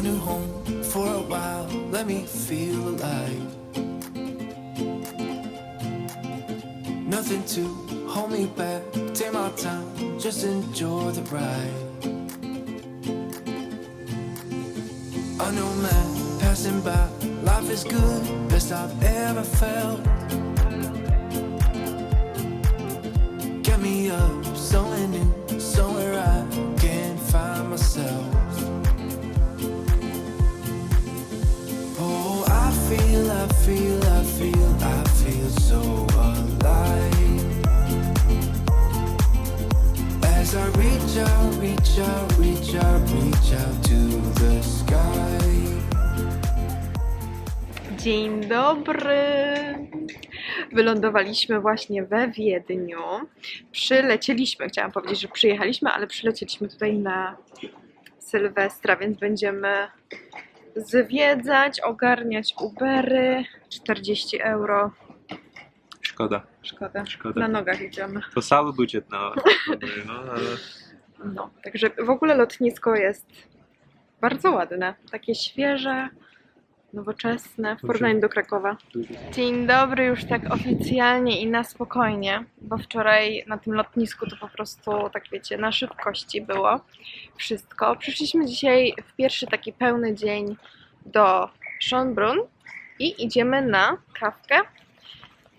a new home for a while. Let me feel alive. Nothing to hold me back. Take my time, just enjoy the ride. I know man passing by. Life is good, best I've ever felt. Dzień dobry! Wylądowaliśmy właśnie we Wiedniu. Przylecieliśmy, chciałam powiedzieć, że przyjechaliśmy, ale przylecieliśmy tutaj na Sylwestra, więc będziemy zwiedzać, ogarniać Ubery. 40 euro. Szkoda, Szkoda. szkoda. Na nogach idziemy. To cały budżet na no, ale No, także w ogóle lotnisko jest bardzo ładne. Takie świeże, nowoczesne w porównaniu do Krakowa. Dzień dobry, już tak oficjalnie i na spokojnie, bo wczoraj na tym lotnisku to po prostu, tak wiecie, na szybkości było wszystko. Przyszliśmy dzisiaj w pierwszy taki pełny dzień do Schönbrunn i idziemy na kawkę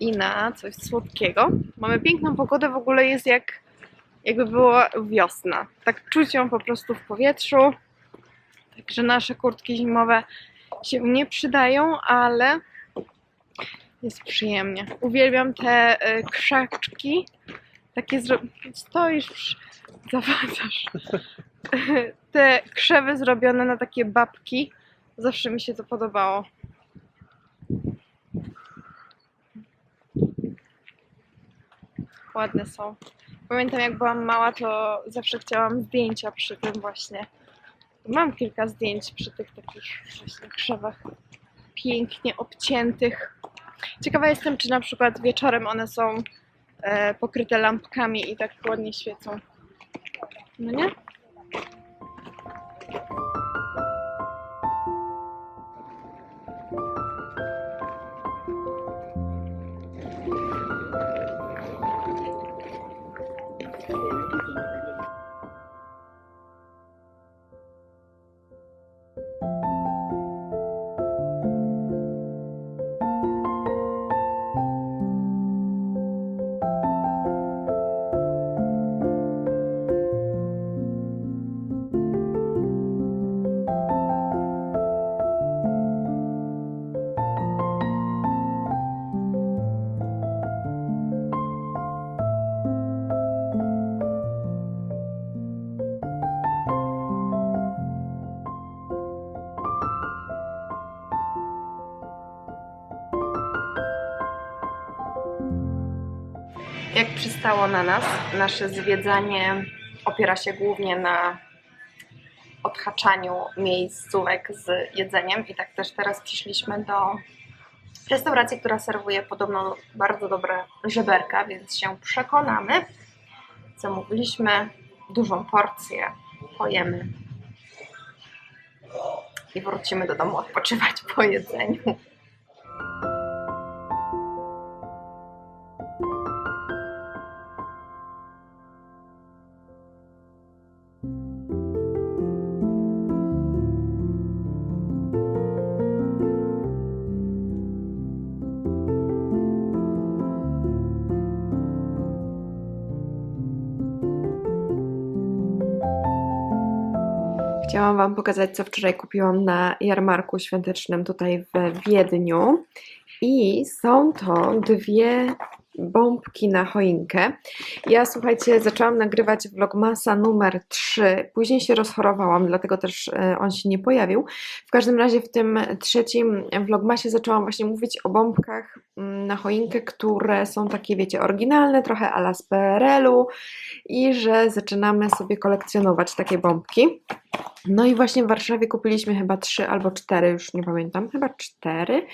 i na coś słodkiego. Mamy piękną pogodę, w ogóle jest jak jakby była wiosna. Tak czuć ją po prostu w powietrzu. Także nasze kurtki zimowe się nie przydają, ale jest przyjemnie. Uwielbiam te y, krzaczki. Takie. Stoisz, zawadzasz. te krzewy zrobione na takie babki. Zawsze mi się to podobało. Ładne są. Pamiętam jak byłam mała, to zawsze chciałam zdjęcia przy tym właśnie. Mam kilka zdjęć przy tych takich właśnie krzewach pięknie obciętych. Ciekawa jestem, czy na przykład wieczorem one są e, pokryte lampkami i tak ładnie świecą. No nie? Przystało na nas, nasze zwiedzanie opiera się głównie na odhaczaniu miejscówek z jedzeniem i tak też teraz przyszliśmy do restauracji, która serwuje podobno bardzo dobre żeberka, więc się przekonamy. Zamówiliśmy dużą porcję, pojemy i wrócimy do domu odpoczywać po jedzeniu. Chciałam Wam pokazać, co wczoraj kupiłam na jarmarku świątecznym tutaj w Wiedniu. I są to dwie bombki na choinkę. Ja słuchajcie, zaczęłam nagrywać vlogmasa numer 3. Później się rozchorowałam, dlatego też e, on się nie pojawił. W każdym razie w tym trzecim vlogmasie zaczęłam właśnie mówić o bombkach mm, na choinkę, które są takie, wiecie, oryginalne, trochę ala z PRL-u i że zaczynamy sobie kolekcjonować takie bombki. No i właśnie w Warszawie kupiliśmy chyba trzy albo cztery, już nie pamiętam, chyba cztery.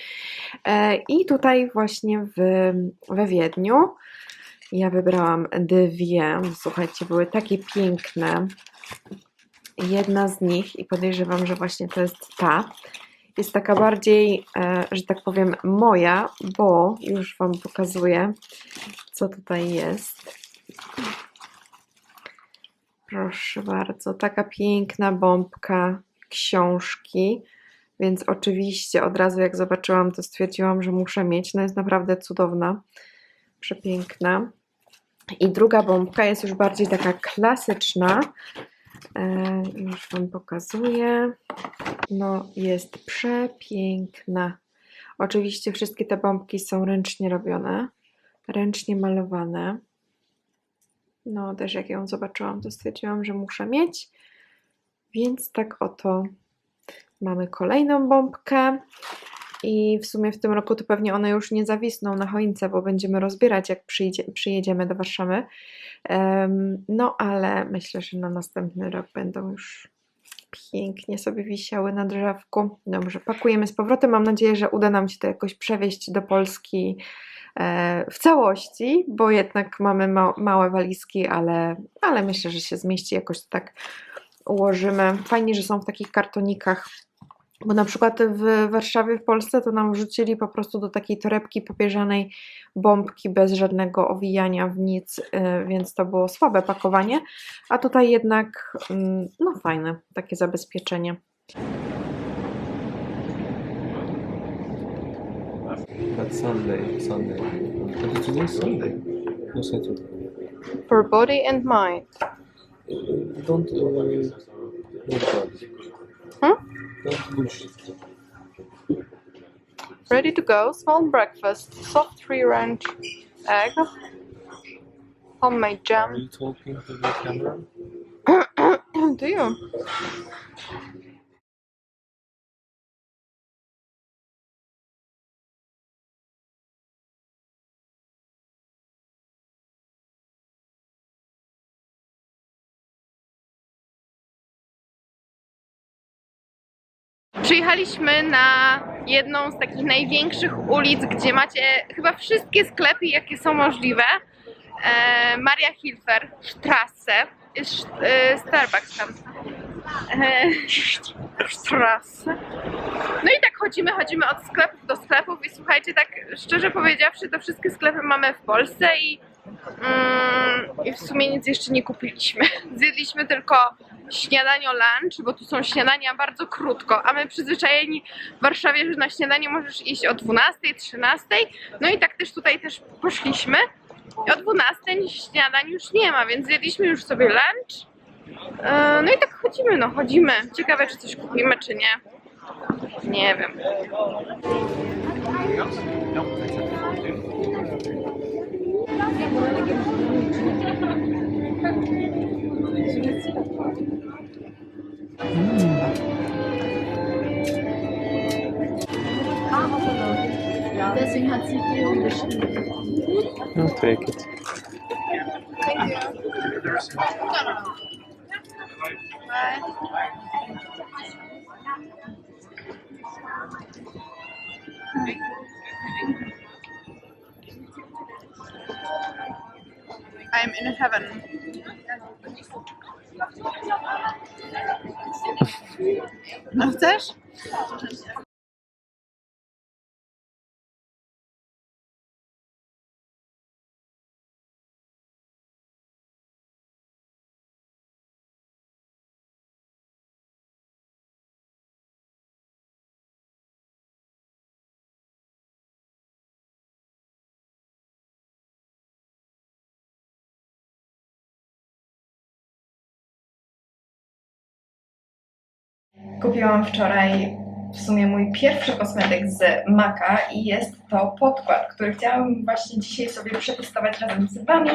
E, I tutaj właśnie w, we Wiedniu ja wybrałam dwie. Słuchajcie, były takie piękne. jedna z nich i podejrzewam, że właśnie to jest ta. Jest taka bardziej, e, że tak powiem, moja, bo już Wam pokazuję, co tutaj jest. Proszę bardzo, taka piękna bombka książki, więc oczywiście od razu jak zobaczyłam, to stwierdziłam, że muszę mieć. No jest naprawdę cudowna, przepiękna. I druga bombka jest już bardziej taka klasyczna. E, już Wam pokazuję. No, jest przepiękna. Oczywiście wszystkie te bombki są ręcznie robione, ręcznie malowane. No, też jak ją zobaczyłam, to stwierdziłam, że muszę mieć. Więc tak oto mamy kolejną bombkę. I w sumie w tym roku to pewnie one już nie zawisną na choince, bo będziemy rozbierać, jak przyjdzie, przyjedziemy do Warszawy. Em, no, ale myślę, że na następny rok będą już pięknie sobie wisiały na drzewku. Dobrze, pakujemy z powrotem. Mam nadzieję, że uda nam się to jakoś przewieźć do Polski w całości, bo jednak mamy ma małe walizki, ale, ale myślę, że się zmieści jakoś tak ułożymy. Fajnie, że są w takich kartonikach. Bo na przykład w Warszawie, w Polsce, to nam wrzucili po prostu do takiej torebki papieżanej bombki bez żadnego owijania w nic, y, więc to było słabe pakowanie. A tutaj jednak, mm, no fajne, takie zabezpieczenie. Sunday, Sunday. Today is Sunday. No Saturday. For body and mind. Don't, uh, don't. Hmm? Don't bullshit. Ready to go, small breakfast, soft free range egg, homemade jam. Are you talking to the camera? Do you? Przyjechaliśmy na jedną z takich największych ulic, gdzie macie chyba wszystkie sklepy, jakie są możliwe. E, Maria Hilfer, Strasse, e, Starbucks tam. E, Strasse. No i tak chodzimy, chodzimy od sklepów do sklepów i słuchajcie, tak szczerze powiedziawszy, to wszystkie sklepy mamy w Polsce i, mm, i w sumie nic jeszcze nie kupiliśmy. Zjedliśmy tylko śniadanie lunch, bo tu są śniadania bardzo krótko, a my przyzwyczajeni w Warszawie, że na śniadanie możesz iść o 12, 13. No i tak też tutaj też poszliśmy. I o 12 śniadań już nie ma, więc zjedliśmy już sobie lunch. E, No i tak chodzimy, no chodzimy. Ciekawe, czy coś kupimy, czy nie. Nie wiem. I'll take it. Thank you. I'm in heaven. Chcesz? Kupiłam wczoraj w sumie mój pierwszy kosmetyk z Maka i jest to podkład, który chciałam właśnie dzisiaj sobie przetestować razem z Wami,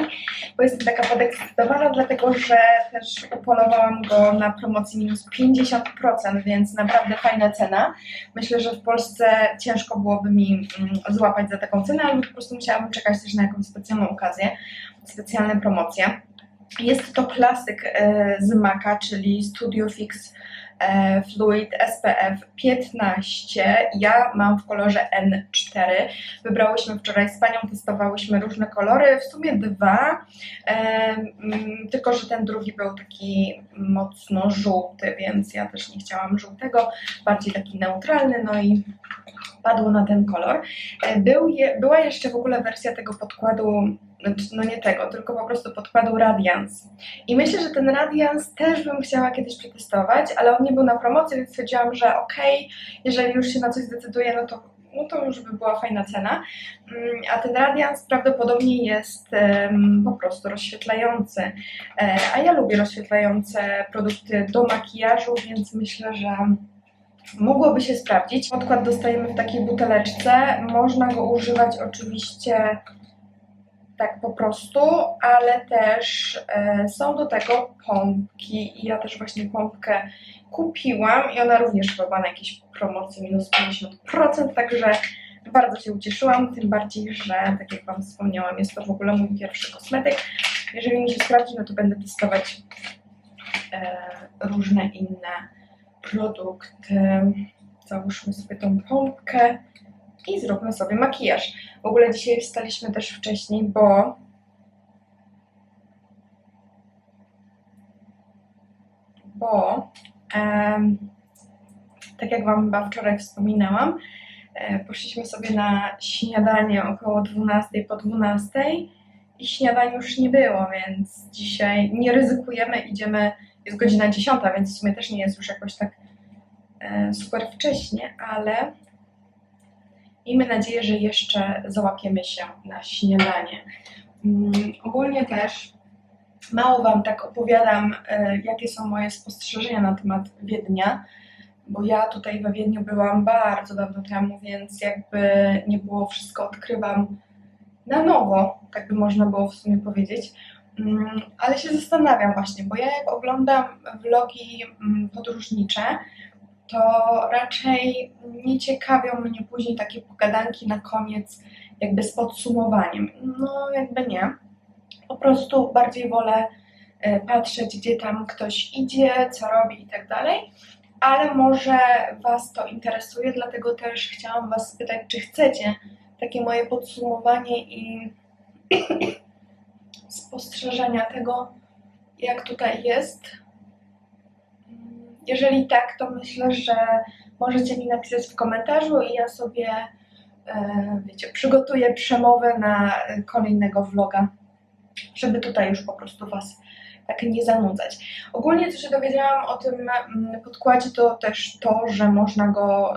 bo jestem taka podekscytowana, dlatego że też upolowałam go na promocji minus 50%, więc naprawdę fajna cena. Myślę, że w Polsce ciężko byłoby mi mm, złapać za taką cenę, albo po prostu musiałabym czekać też na jakąś specjalną okazję, specjalne promocje. Jest to klasyk e, z Maka, czyli Studio Fix Fluid SPF 15. Ja mam w kolorze N4. Wybrałyśmy wczoraj z panią, testowałyśmy różne kolory, w sumie dwa, e, mm, tylko że ten drugi był taki mocno żółty, więc ja też nie chciałam żółtego, bardziej taki neutralny, no i padło na ten kolor. E, Był je, była jeszcze w ogóle wersja tego podkładu, znaczy, no nie tego, tylko po prostu podkładu Radiance. I myślę, że ten Radiance też bym chciała kiedyś przetestować, ale on nie był na promocji, więc stwierdziłam, że okej, jeżeli już się na coś zdecyduję, no to, no to już by była fajna cena. Mm, A ten Radiance prawdopodobnie jest po prostu rozświetlający. E, A ja lubię rozświetlające produkty do makijażu, więc myślę, że mogłoby się sprawdzić. Podkład dostajemy w takiej buteleczce. Można go używać oczywiście tak po prostu, ale też e, są do tego pompki. I ja też właśnie pompkę kupiłam i ona również chyba na jakiejś promocji minus 50%, także bardzo się ucieszyłam, tym bardziej, że tak jak Wam wspomniałam, jest to w ogóle mój pierwszy kosmetyk. Jeżeli mi się sprawdzi, no to będę testować e, różne inne produkty. Załóżmy sobie tą pompkę i zróbmy sobie makijaż. W ogóle dzisiaj wstaliśmy też wcześniej, bo bo tak jak Wam chyba wczoraj wspominałam, e, poszliśmy sobie na śniadanie około 12 po 12 i śniadań już nie było, więc dzisiaj nie ryzykujemy, idziemy, jest godzina 10, więc w sumie też nie jest już jakoś tak e, super wcześnie, ale miejmy nadzieję, że jeszcze załapiemy się na śniadanie. Mm, ogólnie też mało Wam tak opowiadam, e, jakie są moje spostrzeżenia na temat Wiednia, bo ja tutaj we Wiedniu byłam bardzo dawno temu, więc jakby nie było wszystko odkrywam na nowo, tak by można było w sumie powiedzieć. Mm, Ale się zastanawiam właśnie, bo ja jak oglądam vlogi mm, podróżnicze, to raczej nie ciekawią mnie później takie pogadanki na koniec, jakby z podsumowaniem. No, jakby nie. Po prostu bardziej wolę e, patrzeć, gdzie tam ktoś idzie, co robi i tak dalej. Ale może Was to interesuje, dlatego też chciałam Was spytać, czy chcecie takie moje podsumowanie i spostrzeżenia tego, jak tutaj jest. Jeżeli tak, to myślę, że możecie mi napisać w komentarzu i ja sobie, e, wiecie, przygotuję przemowę na kolejnego vloga, żeby tutaj już po prostu Was tak nie zanudzać. Ogólnie, co się dowiedziałam o tym mm, podkładzie, to też to, że można go,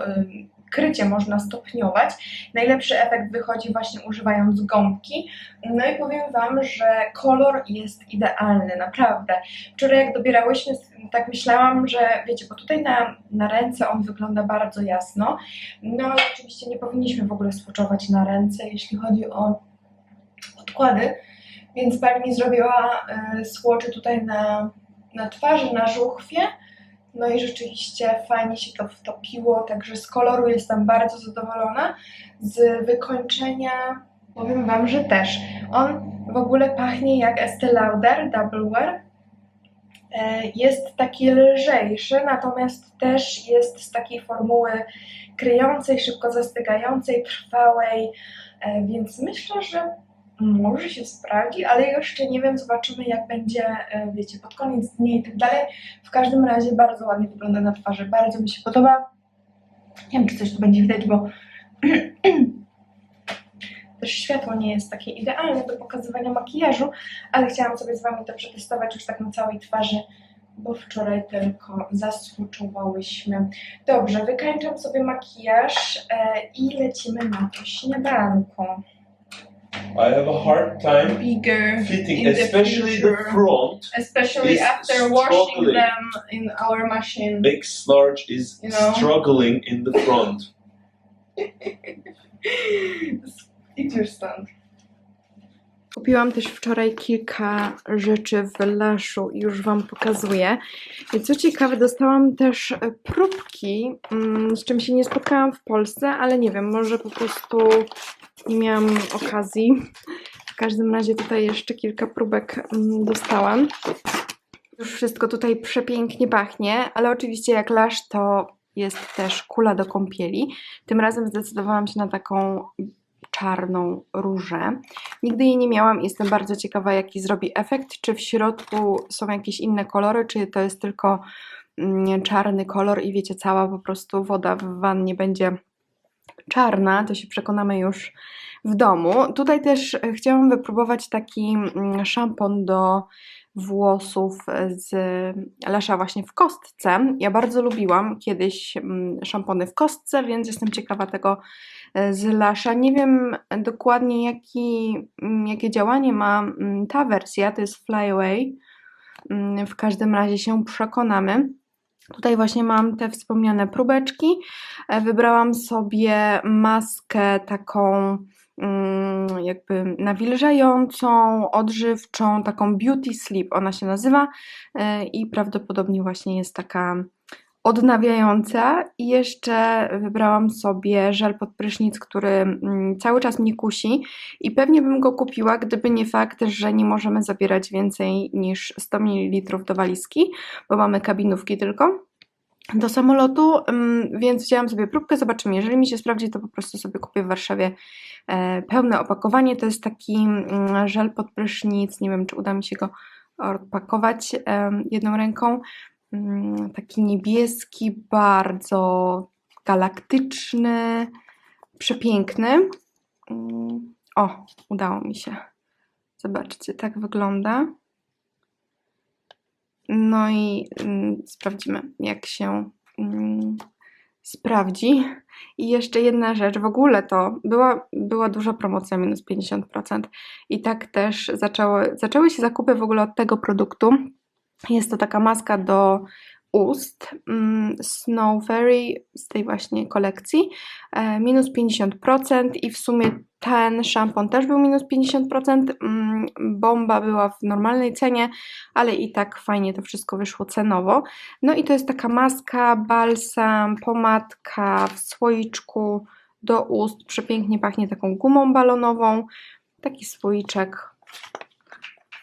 krycie można stopniować. Najlepszy efekt wychodzi właśnie używając gąbki. No i powiem Wam, że kolor jest idealny, naprawdę. Wczoraj jak dobierałyśmy, tak myślałam, że wiecie, bo tutaj na, na ręce on wygląda bardzo jasno. No oczywiście nie powinniśmy w ogóle swoczować na ręce, jeśli chodzi o podkłady. Więc pani mi zrobiła y, słoczy tutaj na, na twarzy, na żuchwie. No i rzeczywiście fajnie się to wtopiło, także z koloru jestem bardzo zadowolona. Z wykończenia powiem Wam, że też. On w ogóle pachnie jak Estee Lauder Double Wear. E, Jest taki lżejszy, natomiast też jest z takiej formuły kryjącej, szybko zastygającej, trwałej, E, więc myślę, że może się sprawdzi, ale jeszcze nie wiem, zobaczymy jak będzie, e, wiecie, pod koniec dnia i tak dalej. W każdym razie bardzo ładnie wygląda na twarzy, bardzo mi się podoba. Nie wiem, czy coś tu będzie widać, bo też światło nie jest takie idealne do pokazywania makijażu, ale chciałam sobie z Wami to przetestować już tak na całej twarzy, bo wczoraj tylko zasłuczowałyśmy. Dobrze, wykańczam sobie makijaż e, i lecimy na to śniadanko. I have a hard time Bigger fitting, in the especially the future. front. especially is after washing struggling. them in our machine. Mix large is You know? struggling in the front. Stąd. Kupiłam też wczoraj kilka rzeczy w Laszu i już Wam pokazuję. I Co ciekawe, dostałam też próbki, mm, z czym się nie spotkałam w Polsce, ale nie wiem, może po prostu nie miałam okazji. W każdym razie tutaj jeszcze kilka próbek mm, dostałam. Już wszystko tutaj przepięknie pachnie, ale oczywiście jak lasz to jest też kula do kąpieli. Tym razem zdecydowałam się na taką czarną różę. Nigdy jej nie miałam i jestem bardzo ciekawa jaki zrobi efekt. Czy w środku są jakieś inne kolory, czy to jest tylko mm, czarny kolor i wiecie, cała po prostu woda w wannie będzie czarna, to się przekonamy już w domu. Tutaj też e, chciałam wypróbować taki mm, szampon do włosów z lasza właśnie w kostce. Ja bardzo lubiłam kiedyś mm, szampony w kostce, więc jestem ciekawa tego e, z lasza. Nie wiem dokładnie jaki, mm, jakie działanie ma ta wersja, to jest Fly Away. Mm, W każdym razie się przekonamy. Tutaj właśnie mam te wspomniane próbeczki. E, Wybrałam sobie maskę taką mm, jakby nawilżającą, odżywczą, taką beauty sleep ona się nazywa e, i prawdopodobnie właśnie jest taka odnawiająca i jeszcze wybrałam sobie żel pod prysznic, który mm, cały czas mnie kusi i pewnie bym go kupiła, gdyby nie fakt, że nie możemy zabierać więcej niż 100 ml do walizki, bo mamy kabinówki tylko do samolotu, ym, więc wzięłam sobie próbkę, zobaczymy. Jeżeli mi się sprawdzi, to po prostu sobie kupię w Warszawie e, pełne opakowanie. To jest taki mm, żel pod prysznic, nie wiem, czy uda mi się go odpakować jedną ręką. Mm, Taki niebieski, bardzo galaktyczny, przepiękny. Mm, O, udało mi się. Zobaczcie, tak wygląda. No i mm, sprawdzimy, jak się sprawdzi. I jeszcze jedna rzecz, w ogóle to była, była duża promocja, minus 50%. I tak też zaczęły się zakupy w ogóle od tego produktu. Jest to taka maska do ust mm, Snow Fairy z tej właśnie kolekcji. E, minus 50% i w sumie ten szampon też był minus 50%. Mm, bomba była w normalnej cenie, ale i tak fajnie to wszystko wyszło cenowo. No i to jest taka maska, balsam, pomadka w słoiczku do ust. Przepięknie pachnie taką gumą balonową. Taki słoiczek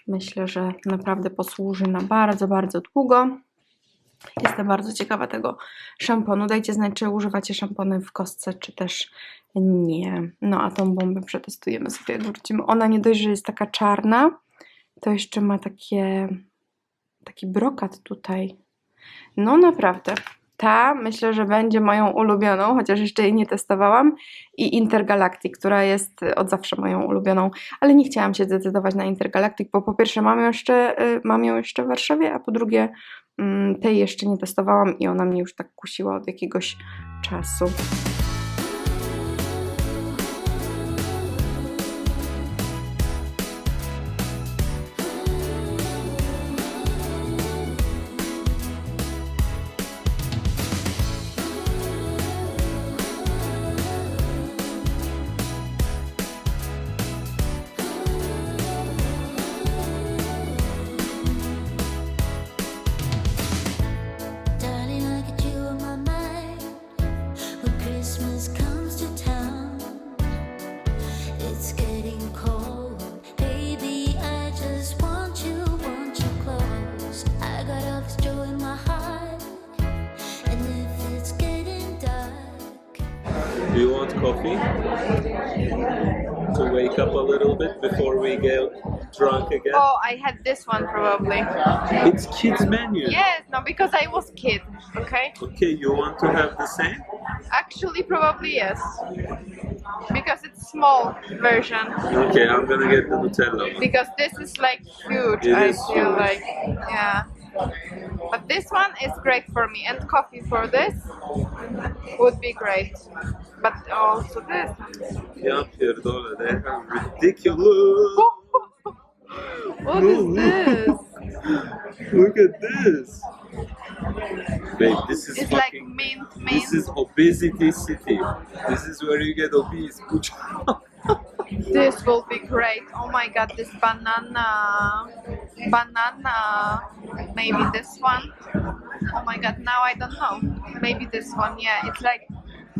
myślę, że naprawdę posłuży na bardzo, bardzo długo. Jestem bardzo ciekawa tego szamponu. Dajcie znać, czy używacie szampony w kostce, czy też nie. No a tą bombę przetestujemy sobie, jak wrócimy. Ona nie dość, że jest taka czarna, to jeszcze ma takie, taki brokat tutaj. No naprawdę. Ta myślę, że będzie moją ulubioną, chociaż jeszcze jej nie testowałam. I Intergalactic, która jest od zawsze moją ulubioną, ale nie chciałam się zdecydować na Intergalactic, bo po pierwsze mam ją jeszcze, y, mam ją jeszcze w Warszawie, a po drugie mm, tej jeszcze nie testowałam i ona mnie już tak kusiła od jakiegoś czasu. Coffee? To wake up a little bit before we get drunk again? Oh, I had this one probably. It's kids menu. Yes, no, because I was kid, okay? Okay, you want to have the same? Actually, probably yes. Because it's small version. Okay, I'm gonna get the Nutella one. Because this is like huge, It I feel huge. like. Yeah. But this one is great for me, and coffee for this would be great. But also this. Yeah, pierdolę, they are ridiculous. What is this? Look at this. Babe, this is It's like mint, mint. This is obesity city. This is where you get obese. This will be great. Oh my god, this banana. Banana. Maybe this one. Oh my god, now I don't know. Maybe this one, yeah. It's like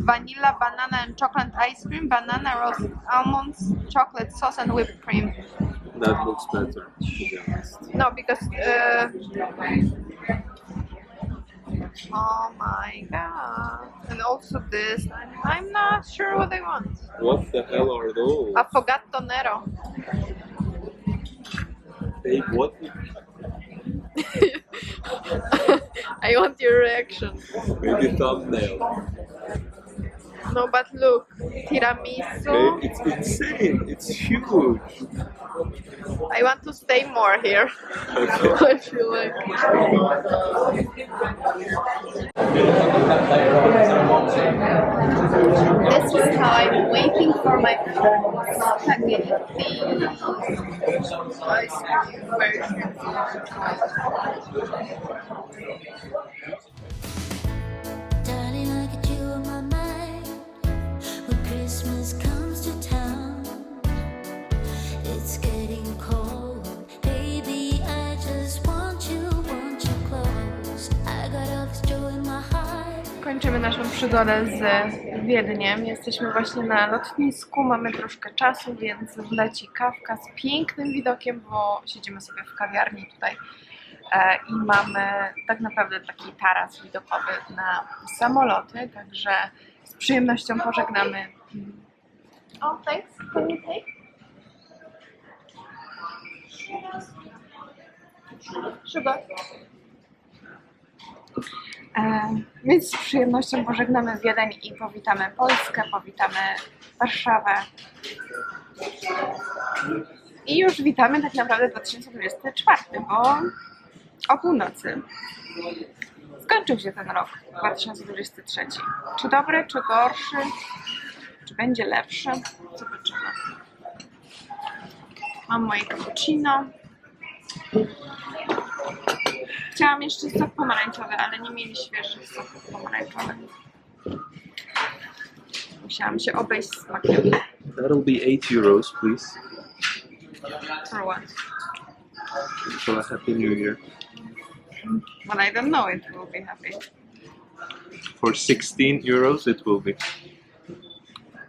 vanilla, banana, and chocolate ice cream, banana, roasted almonds, chocolate sauce, and whipped cream. That looks better, to be honest. No, because. Uh... Oh my god. And also this. I'm not sure what I want. What the hell are those? Affogato Nero. Babe, what? I want your reaction. Maybe thumbnail. No, but look. Tiramisu. It's insane. It's huge. I want to stay more here. I feel like. This is how I'm waiting for my spaghetti ice cream version. Kończymy naszą przygodę z Wiedniem. Jesteśmy właśnie na lotnisku, mamy troszkę czasu, więc wleci kawka z pięknym widokiem, bo siedzimy sobie w kawiarni tutaj e, i mamy tak naprawdę taki taras widokowy na samoloty, także z przyjemnością pożegnamy. Oh, thanks. Can you take? Sugar. E, więc z przyjemnością pożegnamy Wiedeń i powitamy Polskę, powitamy Warszawę. I już witamy tak naprawdę 2024, bo o północy skończył się ten rok 2023. Czy dobry, czy gorszy, czy będzie lepszy? Zobaczymy. Mam moje cappuccino. Chciałam jeszcze sok pomarańczowy, ale nie mieli świeżych soków pomarańczowych. Musiałam się obejść smakiem. That'll be 8 euros, please. For what? For a happy new year. But I don't know it will be happy. For 16 euros, it will be.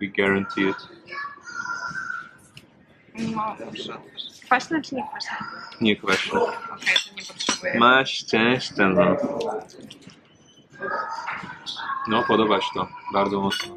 We guarantee it. No. Kwaśne czy nie kwaśne? Nie kwaśne. Okej, to nie potrzebuję. Ma szczęście, no. No, podoba się to. Bardzo mocno.